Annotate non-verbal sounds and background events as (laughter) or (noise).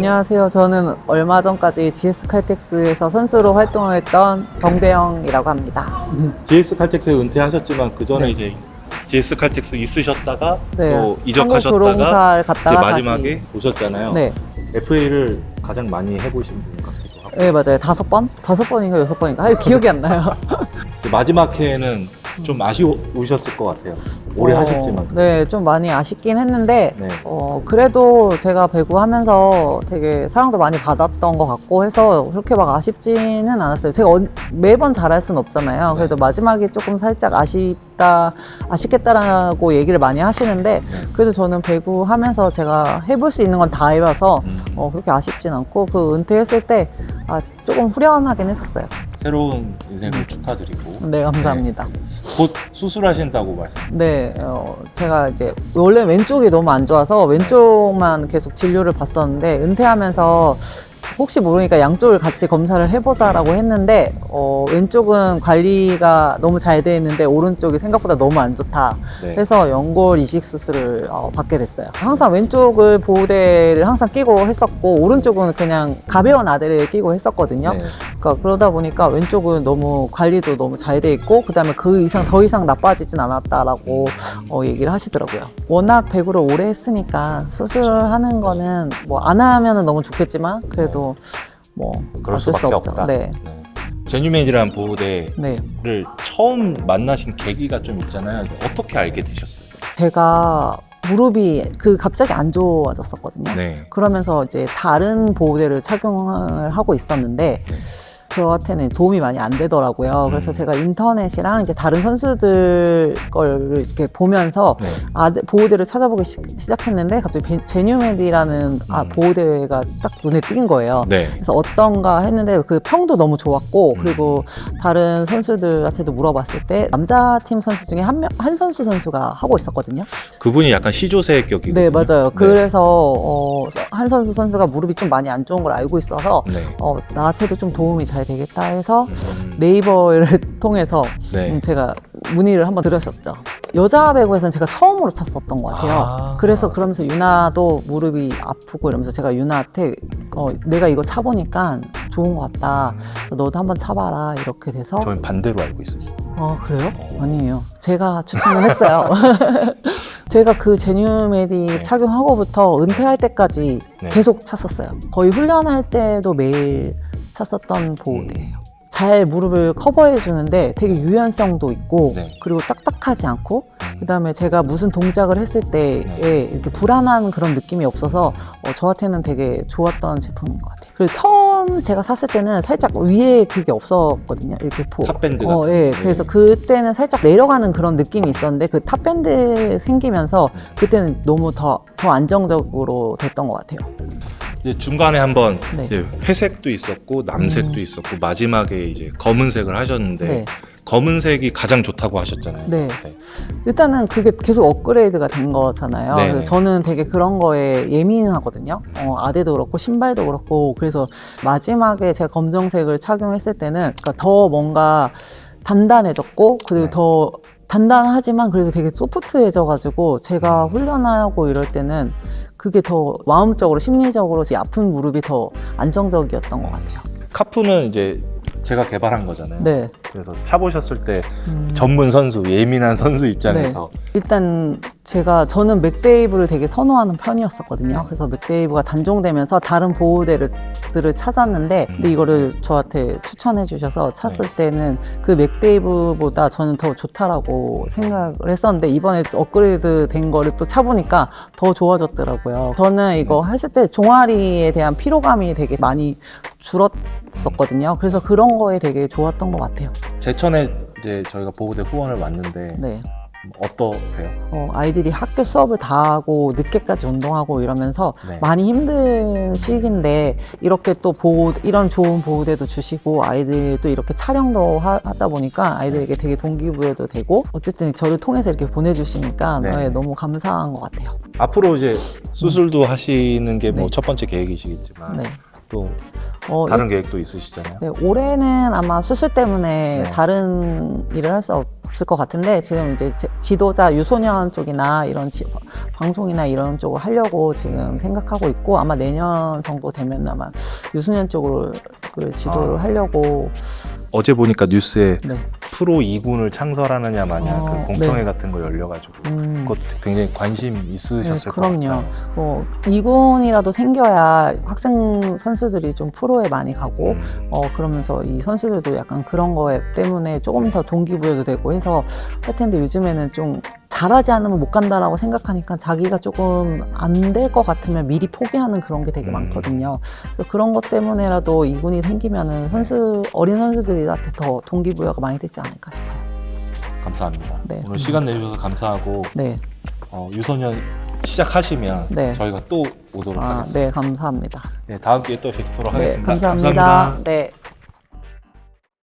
안녕하세요. 저는 얼마 전까지 GS 칼텍스에서 선수로 활동했던 정대영이라고 합니다. (laughs) GS 칼텍스 은퇴하셨지만 그 전에 네. 이제 GS 칼텍스 있으셨다가 네. 또 이적하셨다가 한국도로공사를 이제 갔다가 마지막에 오셨잖아요. 네. FA를 가장 많이 해보신 분 같기도 하고 네, 맞아요. 다섯 번? 다섯 번인가 여섯 번인가? 아, 기억이 안 나요. (laughs) 그 마지막 해에는 좀 아쉬우셨을 것 같아요. 오래 어, 하셨지만. 네, 좀 많이 아쉽긴 했는데, 네. 어, 그래도 제가 배구하면서 되게 사랑도 많이 받았던 것 같고 해서 그렇게 막 아쉽지는 않았어요. 제가 언- 매번 잘할 수는 없잖아요. 그래도 마지막에 조금 살짝 아쉽다, 아쉽겠다라고 얘기를 많이 하시는데, 그래도 저는 배구하면서 제가 해볼 수 있는 건 다 해봐서, 음, 어, 그렇게 아쉽진 않고, 그 은퇴했을 때, 아, 조금 후련하긴 했었어요. 새로운 인생을 축하드리고 네, 감사합니다. 곧 수술하신다고 말씀. 네, 어, 제가 이제 원래 왼쪽이 너무 안 좋아서 왼쪽만 계속 진료를 받았는데 은퇴하면서 혹시 모르니까 양쪽을 같이 검사를 해보자라고 했는데 어, 왼쪽은 관리가 너무 잘 돼 있는데 오른쪽이 생각보다 너무 안 좋다. 네. 해서 연골 이식 수술을 어, 받게 됐어요. 항상 왼쪽을 보호대를 항상 끼고 했었고 오른쪽은 그냥 가벼운 아대를 끼고 했었거든요. 네. 그러니까 그러다 보니까 왼쪽은 너무 관리도 너무 잘 돼 있고 그다음에 그 이상 더 이상 나빠지진 않았다라고 어, 얘기를 하시더라고요. 워낙 배구를 오래 했으니까 수술하는 거는 뭐 안 하면은 너무 좋겠지만 그래도 뭐 그럴 어쩔 수 수밖에 없죠. 없다. 네, 네. 제뉴맨이라는 보호대를 네. 처음 만나신 계기가 좀 있잖아요. 어떻게 알게 되셨어요? 제가 무릎이 그 갑자기 안 좋아졌었거든요. 네. 그러면서 이제 다른 보호대를 착용을 하고 있었는데 네. 저한테는 도움이 많이 안 되더라고요. 그래서 음. 제가 인터넷이랑 이제 다른 선수들 걸 이렇게 보면서 네. 아, 보호대를 찾아보기 시, 작했는데 갑자기 베- 제뉴메디라는 아, 음. 보호대가 딱 눈에 띈 거예요. 네. 그래서 어떤가 했는데 그 평도 너무 좋았고 음. 그리고 다른 선수들한테도 물어봤을 때 남자 팀 선수 중에 한 명 한 선수 선수가 하고 있었거든요. 그분이 약간 시조새 격이거든요. 네 맞아요. 네. 그래서 어, 한 선수 선수가 무릎이 좀 많이 안 좋은 걸 알고 있어서 네. 어, 나한테도 좀 도움이 잘 되겠다 해서 음, 네이버를 (laughs) 통해서 네. 음, 제가 문의를 한번 드렸었죠. 여자 배구에서는 제가 처음으로 찼었던 것 같아요. 아. 그래서 그러면서 유나도 무릎이 아프고 이러면서 제가 유나한테 어, 내가 이거 차보니까 좋은 것 같다. 너도 한번 차봐라 이렇게 돼서 저는 반대로 알고 있었어요. 아 그래요? 아니에요. 제가 추천을 했어요. (laughs) 제가 그 제뉴메디 착용하고부터 은퇴할 때까지 네. 계속 찼었어요. 거의 훈련할 때도 매일 찼었던 보호대예요. 잘 무릎을 커버해 주는데 되게 유연성도 있고 네. 그리고 딱딱하지 않고 그다음에 제가 무슨 동작을 했을 때에 네. 이렇게 불안한 그런 느낌이 없어서 어, 저한테는 되게 좋았던 제품인 것 같아요. 그리고 처음 제가 샀을 때는 살짝 위에 그게 없었거든요. 이렇게 보. 탑밴드 어, 같은 예. 거. 그래서 네. 그때는 살짝 내려가는 그런 느낌이 있었는데 그 탑밴드 생기면서 그때는 너무 더, 더 안정적으로 됐던 것 같아요. 이제 중간에 한번 네. 이제 회색도 있었고 남색도 음. 있었고 마지막에 이제 검은색을 하셨는데 네. 검은색이 가장 좋다고 하셨잖아요. 네. 일단은 그게 계속 업그레이드가 된 거잖아요. 그래서 저는 되게 그런 거에 예민하거든요. 어, 아대도 그렇고 신발도 그렇고 그래서 마지막에 제가 검정색을 착용했을 때는 그러니까 더 뭔가 단단해졌고 그리고 네. 더 단단하지만 그래도 되게 소프트해져가지고 제가 훈련하고 이럴 때는 그게 더 마음적으로 심리적으로 제 아픈 무릎이 더 안정적이었던 것 같아요. 카프는 이제 제가 개발한 거잖아요. 네. 그래서 차보셨을 때 음. 전문 선수, 예민한 선수 입장에서 일단 제가 저는 맥데이브를 되게 선호하는 편이었었거든요. 그래서 맥데이브가 단종되면서 다른 보호대들을 찾았는데 근데 이거를 저한테 추천해 주셔서 찼을 때는 그 맥데이브보다 저는 더 좋다라고 생각을 했었는데 이번에 또 업그레이드 된 거를 또 차보니까 더 좋아졌더라고요. 저는 이거 했을 때 종아리에 대한 피로감이 되게 많이 줄었었거든요. 그래서 그런 거에 되게 좋았던 것 같아요. 제천에 이제 저희가 보호대 후원을 왔는데 네. 어떠세요? 어, 아이들이 학교 수업을 다 하고 늦게까지 운동하고 이러면서 네. 많이 힘든 시기인데 이렇게 또 보호 이런 좋은 보호대도 주시고 아이들도 이렇게 촬영도 하, 다 보니까 아이들에게 되게 동기부여도 되고 어쨌든 저를 통해서 이렇게 보내주시니까 네. 네, 너무 감사한 것 같아요. 앞으로 이제 수술도 하시는 게 뭐 네. 첫 번째 계획이시겠지만 네. 또 어, 다른 계획도 있으시잖아요. 네, 올해는 아마 수술 때문에 네. 다른 일을 할 수 없 을 것 같은데 지금 이제 제- 지도자 유소년 쪽이나 이런 지- 방송이나 이런 쪽을 하려고 지금 생각하고 있고 아마 내년 정도 되면 아마 유소년 쪽으로 그 지도를 아. 하려고 어제 보니까 뉴스에 네. 프로 2군을 창설하느냐 마냐 어, 그 공청회 네. 같은 거 열려가지고 음. 그것 굉장히 관심 있으셨을 네, 것 그럼요. 같아요. 뭐 2군이라도 생겨야 학생 선수들이 좀 프로에 많이 가고 음. 어 그러면서 이 선수들도 약간 그런 거에 때문에 조금 더 동기부여도 되고 해서 할 텐데 요즘에는 좀 잘하지 않으면 못 간다라고 생각하니까 자기가 조금 안 될 것 같으면 미리 포기하는 그런 게 되게 음. 많거든요. 그래서 그런 것 때문에라도 이군이 생기면은 선수 어린 선수들한테 더 동기부여가 많이 되지 않을까 싶어요. 감사합니다. 네. 오늘 시간 내주셔서 감사하고 네, 어, 유소년 시작하시면 네. 저희가 또 오도록 아, 하겠습니다. 네 감사합니다. 네, 다음 기회에 또 뵙도록 네, 하겠습니다. 감사합니다. 네.